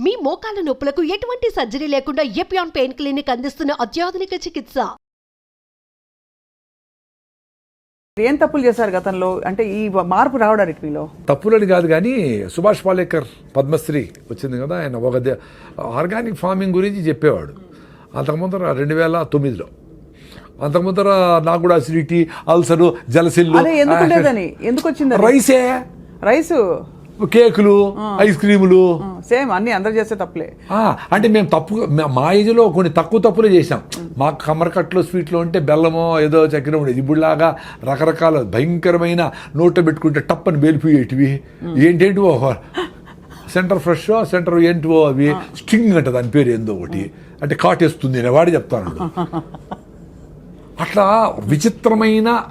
మీ మోకాల నొప్పులకు ఎటువంటి సర్జరీ లేకుండా ఎపియాన్ పెయిన్ క్లినిక్ అందిస్తున్న అత్యాధునిక చికిత్స. ఏం తప్పులు చేశారు గతంలో? అంటే ఈ మార్పు రావడానికి మీలో తప్పులని కాదు కానీ సుభాష్ పాలేకర్ పద్మశ్రీ వచ్చింది కదా ఆయన ఒక ఆర్గానిక్ ఫార్మింగ్ గురించి చెప్పేవాడు. అంతకుముందర రెండు వేల తొమ్మిదిలో. అంతకుముందర నాకు కూడా అసిడిటీ అల్సరు జలసిల్లు అదే ఎందుకు ఉండేదని? ఎందుకు వచ్చింది అది? రైసే. రైస్? కేకులు ఐస్ క్రీములు. సేమ్ అన్ని అందరు చేస్తే తప్పులే. అంటే మేము తప్పు మా- ఏజ్లో కొన్ని తక్కువ తప్పులు చేసాం మా కమ్మరకట్లో స్వీట్లో ఉంటే బెల్లమో ఏదో చక్కెర ఉండేది ఇప్పుడులాగా రకరకాల భయంకరమైన నోట్లో పెట్టుకుంటే టప్పని వేలిపోయేటివి. ఏంటేంటివో సెంటర్ ఫ్రెష్ సెంటర్ ఏంటివో అవి. స్టింగ్ అంట దాని పేరు ఏందో ఒకటి. అంటే కాటేస్తుంది అని వాడి చెప్తాను. అట్లా విచిత్రమైన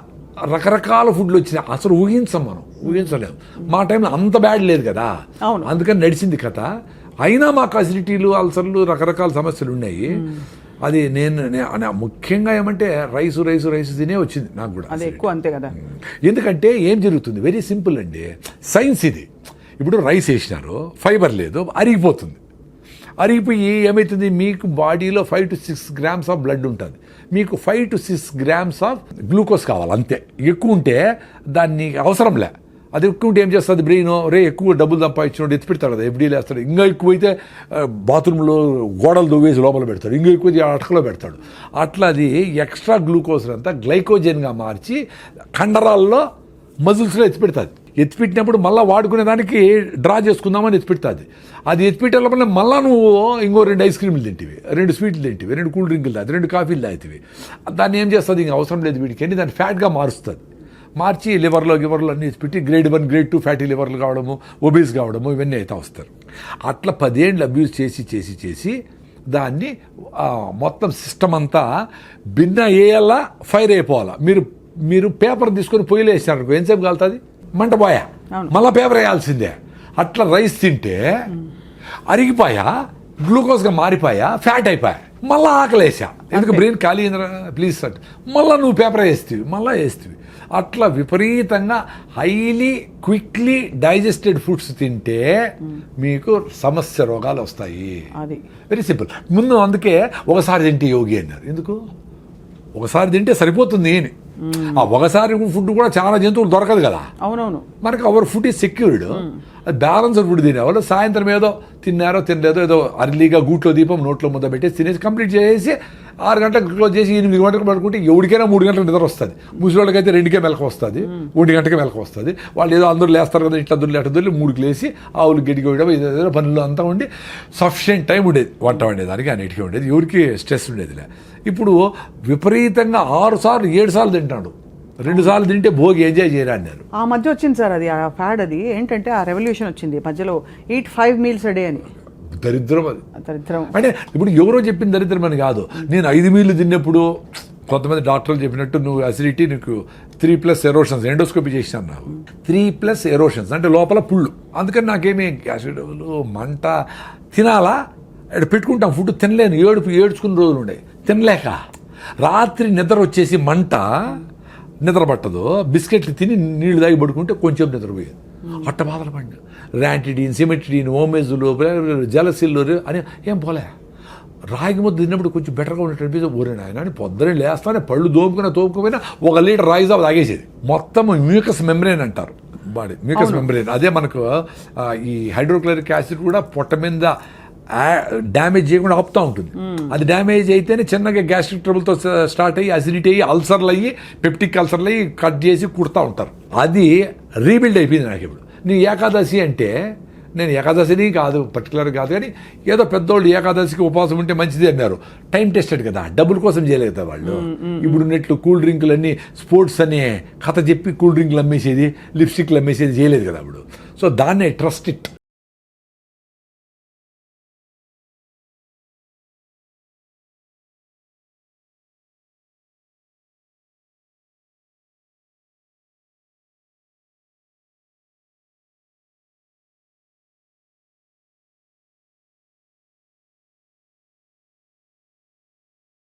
రకరకాల ఫుడ్లు వచ్చినాయి. అసలు ఊహించం మనం. ఊహించలేము మా టైంలో అంత బ్యాడ్ లేదు కదా. అవును. అందుకని నడిచింది కథ. అయినా మాకు అసిడిటీలు అల్సర్లు రకరకాల సమస్యలు ఉన్నాయి. అది నేను ముఖ్యంగా ఏమంటే రైసు రైసు రైసు తినే వచ్చింది నాకు కూడా అది ఎక్కువ అంతే కదా. ఎందుకంటే ఏం జరుగుతుంది? వెరీ సింపుల్ అండి. సైన్స్ ఇది. ఇప్పుడు రైస్ వేసినారు. ఫైబర్ లేదు. అరిగిపోతుంది. అరిగిపోయి ఏమవుతుంది మీకు బాడీలో five to six grams of blood ఉంటుంది. మీకు five to six grams of glucose కావాలి అంతే. ఎక్కువ ఉంటే దాన్ని అవసరంలే అది ఎక్కువ ఉంటే ఏం చేస్తుంది? బ్రెయిన్ రే ఎక్కువ డబ్బులు సంపాదించినోడు ఎత్తి పెడతాడు కదా ఎఫ్డీలు వేస్తాడు ఇంకా ఎక్కువైతే బాత్రూంలో గోడలు దువ్వేసి లోపల పెడతాడు. ఇంకా ఎక్కువ అటకలో పెడతాడు. అట్లా అది ఎక్స్ట్రా గ్లూకోజ్ అంతా గ్లైకోజన్గా మార్చి కండరాల్లో మజిల్స్లో ఎత్తిపెడుతుంది ఎత్తిపెట్టినప్పుడు మళ్ళీ వాడుకునే దానికి డ్రా చేసుకుందామని ఎత్తిపెడుతుంది. అది ఎత్తిపెట్టే లోపల మళ్ళీ నువ్వు ఇంకో రెండు ఐస్ క్రీములు తింటివి రెండు స్వీట్లు తింటివి రెండు కూల్ డ్రింకులు తాగి రెండు కాఫీలు తాగుతావి. దాన్ని ఏం చేస్తుంది? ఇంకా అవసరం లేదు వీడికి. అని దాన్ని ఫ్యాట్గా మారుస్తుంది. మార్చి లివర్లో గివర్లో అన్ని పెట్టి grade one grade two fatty లివర్లు కావడము ఒబీస్ కావడము ఇవన్నీ అయితే వస్తారు అట్లా పదేళ్ళు అబ్యూస్ చేసి చేసి చేసి దాన్ని మొత్తం సిస్టమ్ అంతా భిన్న వేయాలా ఫైర్ అయిపోవాలా. మీరు మీరు పేపర్ తీసుకొని పొయ్యిలో వేసినారు ఎంతసేపు కాలుతుంది? మంట పోయా మళ్ళీ పేపర్ వేయాల్సిందే. అట్లా రైస్ తింటే అరిగిపోయా గ్లూకోజ్గా మారిపోయా ఫ్యాట్ అయిపోయా. మళ్ళీ ఆకలేసా ఎందుకు బ్రెయిన్ ఖాళీ ప్లీజ్ సార్. మళ్ళీ నువ్వు పేపర్ వేస్తావి మళ్ళీ వేస్తావి. అట్లా విపరీతంగా హైలీ క్విక్లీ డైజెస్టెడ్ ఫుడ్స్ తింటే మీకు సమస్య రోగాలు వస్తాయి. వెరీ సింపుల్ ముందు అందుకే ఒకసారి తింటే యోగి అన్నారు. ఎందుకు? ఒకసారి తింటే సరిపోతుంది అని ఒకసారి ఫుడ్ కూడా చాలా జంతువులు దొరకదు కదా. అవునవును. మనకు our food is secured balanced food తినేవాళ్ళు సాయంత్రం ఏదో తిన్నారో తినలేదో ఏదో అర్లీగా గూట్లో దీపం నోట్లో ముద్ద పెట్టేసి తినేసి కంప్లీట్ చేసి ఆరు గంటలకు క్లోజ్ చేసి ఎనిమిది గంటలకు పడుకుంటే ఎవరికైనా మూడు గంటలు నిద్ర వస్తుంది. ముసలివాళ్ళకైతే రెండుకే మెలకు వస్తుంది. ఒంటి గంటకే మెలకు వస్తుంది. వాళ్ళు ఏదో అందరూ లేస్తారు కదా ఇట్లా దొరికి అట్లా దొరికి మూడుకు లేసి ఆవులు గడికి వేయడం ఏదో పనులు అంతా ఉండి సఫిషియెంట్ టైం ఉండేది. వంట వండేదానికి అన్నిటికీ ఉండేది. ఎవరికి స్ట్రెస్ ఉండేదిలే. ఇప్పుడు విపరీతంగా ఆరు సార్లు ఏడు సార్లు తింటాడు. రెండు సార్లు తింటే భోగి ఎంజాయ్ చేయరా అన్నారు. ఆ మధ్య వచ్చింది సార్ అది ఆ ఫ్యాడ్ అది. ఏంటంటే ఆ రెవల్యూషన్ వచ్చింది. మధ్యలో eat five meals a day అని. దరిద్రం అది. దరిద్రం. అంటే ఇప్పుడు ఎవరో చెప్పిన దరిద్రం అని కాదు. నేను ఐదు మీలు తిన్నప్పుడు కొంతమంది డాక్టర్లు చెప్పినట్టు నువ్వు అసిడిటీ నీకు త్రీ ప్లస్ ఎరోషన్స్ ఎండోస్కోపీ చేసినాను నాకు. త్రీ ప్లస్ ఎరోషన్స్ అంటే లోపల పుళ్ళు. అందుకని నాకేమీ యాసిడ్లు మంట తినాలా? ఇక్కడ పెట్టుకుంటాం ఫుడ్ తినలేను. ఏడుపు ఏడ్చుకున్న రోజులు ఉండే. తినలేక. రాత్రి నిద్ర వచ్చేసి మంట నిద్ర పట్టదు. బిస్కెట్లు తిని నీళ్ళు తాగి పడుకుంటే కొంచెం నిద్రపోయేది. అట్ట బాధలు పడిన ర్యాంటిడీన్ సిమెట్రిడీన్ ఓమేజులు జలసిల్లు అని ఏం పోలే. రాగి ముద్ద తిన్నప్పుడు కొంచెం బెటర్గా ఉన్నట్టు అనిపిస్తే ఊరే నాయన అని పొద్దునే లేస్తానే పళ్ళు దోపుకున్న తోపుకుపోయినా ఒక లీటర్ రాగి జావ తాగేసేది. మొత్తం మ్యూకస్ మెమ్బ్రేన్ అంటారు. బాడీ మ్యూకస్ మెమ్బ్రేన్ అదే మనకు ఈ హైడ్రోక్లోరిక్ యాసిడ్ కూడా పొట్ట మీద డ్యామేజ్ చేయకుండా ఆపుతూ ఉంటుంది. అది డ్యామేజ్ అయితేనే చిన్నగా గ్యాస్ట్రిక్ ట్రబుల్తో స్టార్ట్ అయ్యి అసిడిటీ అయ్యి అల్సర్లు అయ్యి పెప్టిక్ అల్సర్లు అయ్యి కట్ చేసి కుడతా ఉంటారు. అది రీబిల్డ్ అయిపోయింది నాకు ఇప్పుడు. నీ ఏకాదశి అంటే నేను ఏకాదశిని కాదు పర్టికులర్ కాదు కానీ ఏదో పెద్దోళ్ళు ఏకాదశికి ఉపవాసం ఉంటే మంచిది అన్నారు. టైం టెస్టెడ్ కదా డబ్బుల కోసం చేయలేదు కదా వాళ్ళు ఇప్పుడు నెట్లు కూల్ డ్రింకులు అన్ని స్పోర్ట్స్ అనే కథ చెప్పి కూల్ డ్రింకులు అమ్మేసేది లిప్స్టిక్లు అమ్మేసేది చేయలేదు కదా అప్పుడు సో దాన్నే ట్రస్ట్ ఇట్